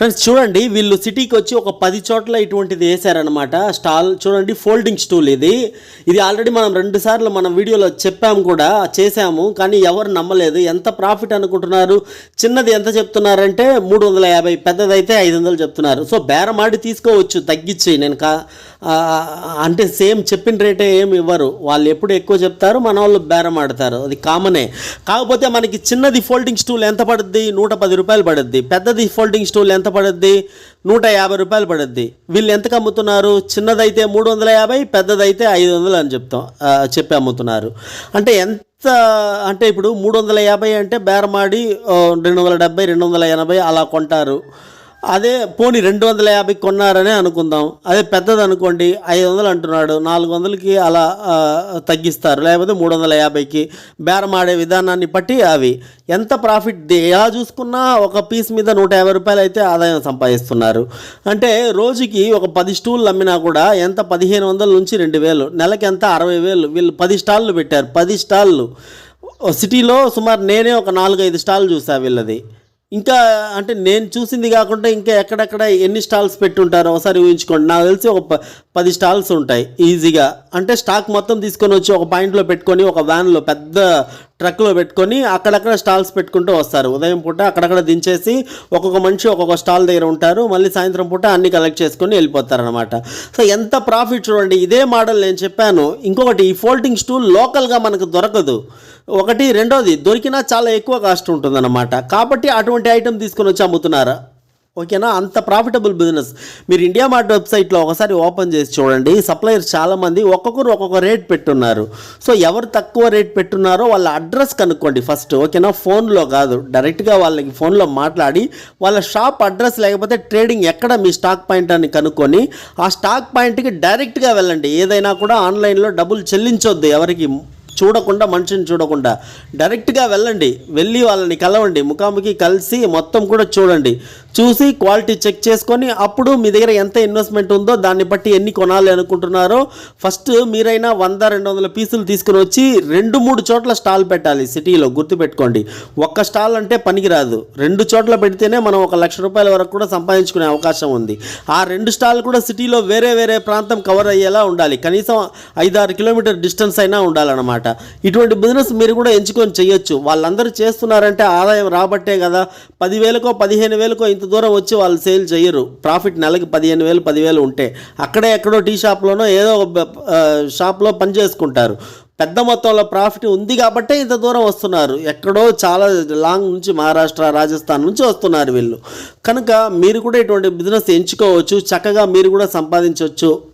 Friends చూడండి వీళ్ళు సిటీకి వచ్చి ఒక పది చోట్ల ఇటువంటిది వేశారనమాట స్టాల్ చూడండి ఫోల్డింగ్ స్టూల్ ఇది. ఇది ఆల్రెడీ మనం రెండు సార్లు మన వీడియోలో చెప్పాము కూడా చేశాము కానీ ఎవరు నమ్మలేదు. ఎంత ప్రాఫిట్ అనుకుంటున్నారు? చిన్నది ఎంత చెప్తున్నారంటే మూడు వందల యాభై పెద్దదైతే ఐదు వందలు చెప్తున్నారు. సో బేరమాడి తీసుకోవచ్చు తగ్గించి. నేను కా అంటే సేమ్ చెప్పిన రేటే ఏమి ఇవ్వరు. వాళ్ళు ఎప్పుడు ఎక్కువ చెప్తారు మన వాళ్ళు బేరం ఆడతారు అది కామనే. కాకపోతే మనకి చిన్నది ఫోల్డింగ్ స్టూల్ ఎంత పడుద్ది? నూట పది రూపాయలు పడుద్ది. పెద్దది ఫోల్డింగ్ స్టూల్ ఎంత పడుద్ది? నూట యాభై రూపాయలు పడుద్ది. వీళ్ళు ఎంతకు అమ్ముతున్నారు? చిన్నదైతే మూడు వందల యాభై పెద్దదైతే ఐదు వందలు అని చెప్తాం చెప్పి అమ్ముతున్నారు. అంటే ఎంత అంటే ఇప్పుడు మూడు వందల యాభై అంటే బేరమాడి రెండు వందల డెబ్బై రెండు వందల ఎనభై అలా కొంటారు. అదే పోనీ రెండు వందల యాభై కొన్నారనే అనుకుందాం. అదే పెద్దది అనుకోండి ఐదు వందలు అంటున్నాడు. నాలుగు వందలకి అలా తగ్గిస్తారు. లేకపోతే మూడు వందల యాభైకి బేరం ఆడే విధానాన్ని బట్టి అవి. ఎంత ప్రాఫిట్ ఎలా చూసుకున్నా ఒక పీస్ మీద నూట యాభై రూపాయలు అయితే ఆదాయం సంపాదిస్తున్నారు. అంటే రోజుకి ఒక పది స్టూళ్ళు అమ్మినా కూడా ఎంత? పదిహేను వందల నుంచి రెండు వేలు. నెలకి ఎంత? అరవై వేలు. వీళ్ళు పది స్టాళ్ళు పెట్టారు. పది స్టాళ్ళు సిటీలో సుమారు నేనే ఒక నాలుగైదు స్టాల్ చూసా వీళ్ళది. ఇంకా అంటే నేను చూసింది కాకుండా ఇంకా ఎక్కడెక్కడ ఎన్ని స్టాల్స్ పెట్టుంటారో ఒకసారి ఊహించుకోండి. నాకు తెలిసి ఒక ప- పది స్టాల్స్ ఉంటాయి ఈజీగా. అంటే స్టాక్ మొత్తం తీసుకొని వచ్చి ఒక పాయింట్లో పెట్టుకొని ఒక వ్యాన్లో పెద్ద ట్రక్లో పెట్టుకొని అక్కడక్కడ స్టాల్స్ పెట్టుకుంటూ వస్తారు. ఉదయం పూట అక్కడక్కడ దించేసి ఒక్కొక్క మనిషి ఒక్కొక్క స్టాల్ దగ్గర ఉంటారు. మళ్ళీ సాయంత్రం పూట అన్ని కలెక్ట్ చేసుకొని వెళ్ళిపోతారనమాట సో ఎంత ప్రాఫిట్ చూడండి. ఇదే మోడల్ నేను చెప్పాను. ఇంకొకటి ఈ ఫోల్డింగ్ స్టూల్ లోకల్గా మనకు దొరకదు. ఒకటి రెండోది దొరికినా చాలా ఎక్కువ కాస్ట్ ఉంటుందన్నమాట. కాబట్టి అటువంటి ఐటెం తీసుకొని వచ్చి అమ్ముతున్నారు? ఓకేనా? అంత ప్రాఫిటబుల్ బిజినెస్ మీరు ఇండియా మార్ట్ వెబ్సైట్లో ఒకసారి ఓపెన్ చేసి చూడండి. సప్లయర్స్ చాలామంది ఒక్కొక్కరు ఒక్కొక్క రేట్ పెట్టున్నారు. సో ఎవరు తక్కువ రేట్ పెట్టున్నారో వాళ్ళ అడ్రస్ కనుక్కోండి ఫస్ట్ ఓకేనా? ఫోన్లో కాదు. డైరెక్ట్గా వాళ్ళకి ఫోన్లో మాట్లాడి వాళ్ళ షాప్ అడ్రస్ లేకపోతే ట్రేడింగ్ ఎక్కడ మీ స్టాక్ పాయింట్ అని కనుక్కొని ఆ స్టాక్ పాయింట్కి డైరెక్ట్గా వెళ్ళండి. ఏదైనా కూడా ఆన్లైన్లో డబ్బులు చెల్లించొద్దు ఎవరికి. చూడకుండా మనిషిని చూడకుండా. డైరెక్ట్గా వెళ్ళండి వెళ్ళి వాళ్ళని కలవండి ముఖాముఖి కలిసి మొత్తం కూడా చూడండి. చూసి క్వాలిటీ చెక్ చేసుకొని అప్పుడు మీ దగ్గర ఎంత ఇన్వెస్ట్మెంట్ ఉందో దాన్ని బట్టి ఎన్ని కొనాలి అనుకుంటున్నారో ఫస్ట్ మీరైనా వంద రెండు వందల పీసులు తీసుకుని వచ్చి రెండు మూడు చోట్ల స్టాల్ పెట్టాలి సిటీలో గుర్తుపెట్టుకోండి. ఒక్క స్టాల్ అంటే పనికిరాదు. రెండు చోట్ల పెడితేనే మనం ఒక లక్ష రూపాయల వరకు కూడా సంపాదించుకునే అవకాశం ఉంది. ఆ రెండు స్టాల్ కూడా సిటీలో వేరే వేరే ప్రాంతం కవర్ అయ్యేలా ఉండాలి. కనీసం ఐదారు కిలోమీటర్ డిస్టెన్స్ అయినా ఉండాలన్నమాట. ఇటువంటి బిజినెస్ మీరు కూడా ఎంచుకొని చేయొచ్చు. వాళ్ళందరూ చేస్తున్నారంటే ఆదాయం రాబట్టే కదా. పదివేలకో పదిహేను వేలకో ఇంత దూరం వచ్చి వాళ్ళు సేల్ చేయరు. ప్రాఫిట్ నెలకి పదిహేను వేలు పదివేలు ఉంటే. అక్కడే ఎక్కడో టీ షాప్లోనో ఏదో ఒక షాప్లో పని చేసుకుంటారు. పెద్ద మొత్తంలో ప్రాఫిట్ ఉంది కాబట్టే ఇంత దూరం వస్తున్నారు. ఎక్కడో చాలా లాంగ్ నుంచి మహారాష్ట్ర రాజస్థాన్ నుంచి వస్తున్నారు వీళ్ళు. కనుక మీరు కూడా ఇటువంటి బిజినెస్ ఎంచుకోవచ్చు. చక్కగా మీరు కూడా సంపాదించవచ్చు